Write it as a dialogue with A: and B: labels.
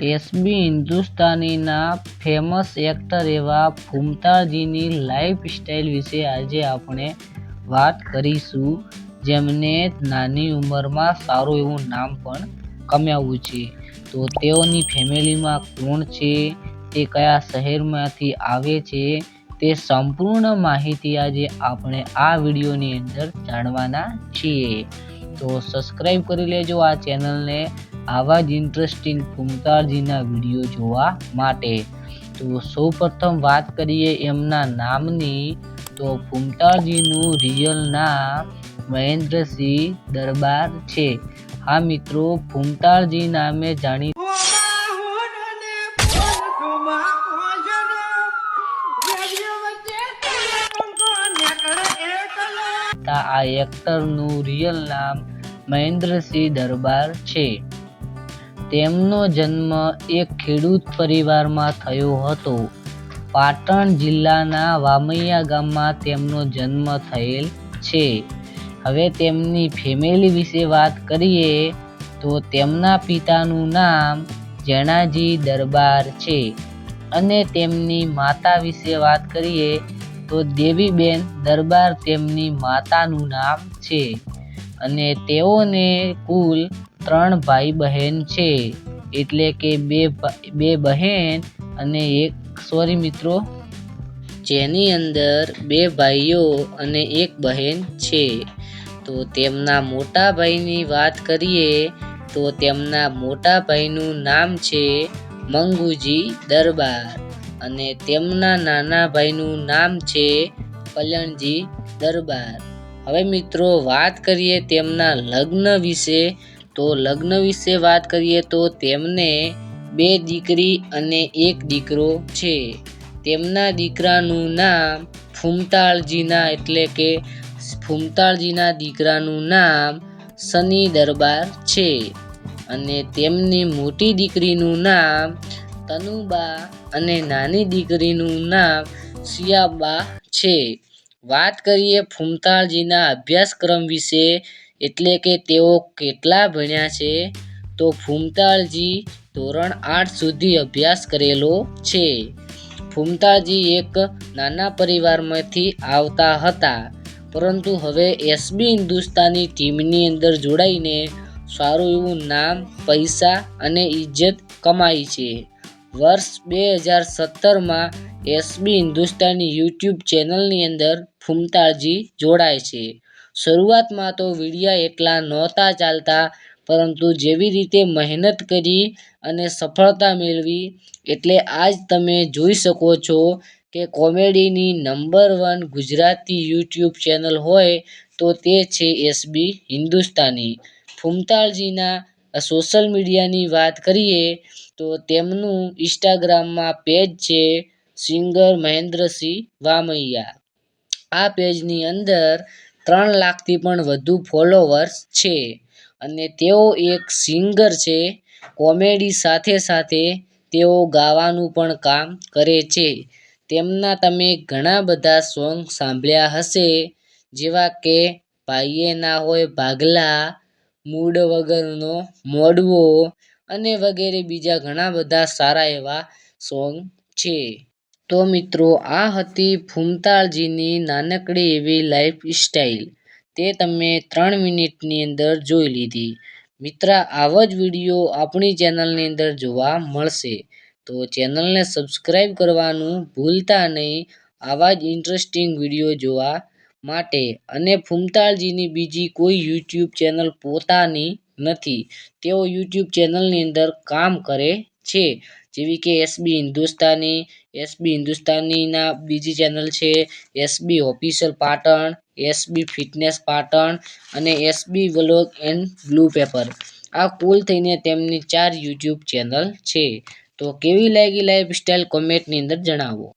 A: SB હિન્દુસ્તાનીના famous actor એવા ફૂમતાજીની life style વિશે આજે આપણે વાત કરીશું. જેમને નાની ઉંમરમાં સારું એવું નામ પણ કમાવ્યું છે. તો તેઓની ફેમિલીમાં કોણ છે? તે કયા શહેરમાંથી આવે છે? તે સંપૂર્ણ માહિતી આજે આપણે આ વિડીયોની અંદર જાણવાના છીએ. તો સબસ્ક્રાઈબ કરી લેજો આ ચેનલને આવા જ ઇન્ટરેસ્ટિંગ ફૂમતાજીના વીડિયો જોવા માટે. તો સૌપ્રથમ વાત કરીએ એમના નામની. તો ફૂમતાજીનું રિયલ નામ મહેન્દ્રસિંહ દરબાર છે. હા મિત્રો ફૂમતાજી નામે જાણી આ એક્ટરનું રિયલ નામ મહેન્દ્રસિંહ દરબાર છે. તેમનો જન્મ એક ખેડૂત પરિવારમાં થયો હતો. પાટણ જિલ્લાના વામૈયા ગામમાં તેમનો જન્મ થયેલ છે. હવે તેમની ફેમિલી વિશે વાત કરીએ તો તેમના પિતાનું નામ જેણાજી દરબાર છે અને તેમની માતા વિશે વાત કરીએ તો દેવીબેન દરબાર તેમની માતાનું નામ છે. અને તેઓને કુલ ત્રણ ભાઈ બહેન છે. એટલે કે બે બે બહેન અને એક સોરી મિત્રો, જેની અંદર બે ભાઈઓ અને એક બહેન છે. તો તેમના મોટા ભાઈની વાત કરીએ, તો તેમના મોટા ભાઈનું નામ છે મંગુજી દરબાર અને તેમના નાના ભાઈનું નામ છે પલણજી દરબાર. હવે મિત્રો, વાત કરીએ તેમના લગ્ન વિશે. તો લગ્ન વિશે વાત કરીએ તો તેમને બે દીકરી અને એક દીકરો છે. તેમના દીકરાનું નામ ફૂમતાળજીના, એટલે કે ફૂમતાળજીના દીકરાનું નામ સની દરબાર છે. અને તેમની મોટી દીકરીનું નામ તનુબા અને નાની દીકરીનું નામ સિયાબા છે. વાત કરીએ ફૂમતાળજીના અભ્યાસક્રમ વિશે, એટલે કે તેઓ કેટલા ભણ્યા છે? તો ફૂમતાળજી ધોરણ આઠ સુધી અભ્યાસ કરેલો છે. ફૂમતાળજી એક નાના પરિવારમાંથી આવતા હતા. પરંતુ હવે એસબી હિન્દુસ્તાની ટીમની અંદર જોડાઈને સારું એવું નામ, પૈસા અને ઇજ્જત કમાઈ છે. વર્ષ બે હજાર સત્તરમાં એસબી હિન્દુસ્તાની યુટ્યુબ ચેનલની અંદર ફૂમતાળજી જોડાય છે. શરૂઆતમાં તો વિડીયા એટલા નહોતા ચાલતા, પરંતુ જેવી રીતે મહેનત કરી અને સફળતા મેળવી, એટલે આજ તમે જોઈ શકો છો કે કોમેડીની number one Gujarati YouTube channel હોય તો તે છે એસબી હિન્દુસ્તાની. ફૂમતાળજીના સોશિયલ મીડિયાની વાત કરીએ તો તેમનું ઇન્સ્ટાગ્રામમાં પેજ છે સિંગર મહેન્દ્રસિંહ વામૈયા. આ પેજની અંદર ત્રણ લાખથી પણ વધુ ફોલોવર્સ છે અને તેઓ એક સિંગર છે. કોમેડી સાથે સાથે તેઓ ગાવાનું પણ કામ કરે છે. તેમના તમે ઘણા બધા સોંગ સાંભળ્યા હશે, જેવા કે ભાઈએ ના હોય ભાગલા મૂડ વગરનો મોડવો અને વગેરે બીજા ઘણા બધા સારા એવા સોંગ છે. તો મિત્રો, આ હતી ફૂમતાળજીની નાનકડી એવી લાઈફ સ્ટાઈલ તે તમે ત્રણ મિનિટની અંદર જોઈ લીધી. મિત્ર, આવા જ વીડિયો આપણી ચેનલની અંદર જોવા મળશે. તો ચેનલને સબસ્ક્રાઈબ કરવાનું ભૂલતા નહીં. આવા જ ઇન્ટરેસ્ટિંગ વીડિયો જોવા માટે. અને ફૂમતાળજીની બીજી કોઈ યુટ્યુબ ચેનલ પોતાની નથી. તેઓ યુટ્યુબ ચેનલની અંદર કામ કરે છે. જેવી કે એસબી હિન્દુસ્તાની એસબી હિન્દુસ્તાનીના બીજી ચેનલ છે. SB official Patan SB fitness Patan અને SB vlog and blue paper. આ કુલ થઈને તેમની ચાર યુટ્યુબ ચેનલ છે. તો કેવી લાગી લાઈફ સ્ટાઈલ કોમેન્ટની અંદર જણાવો.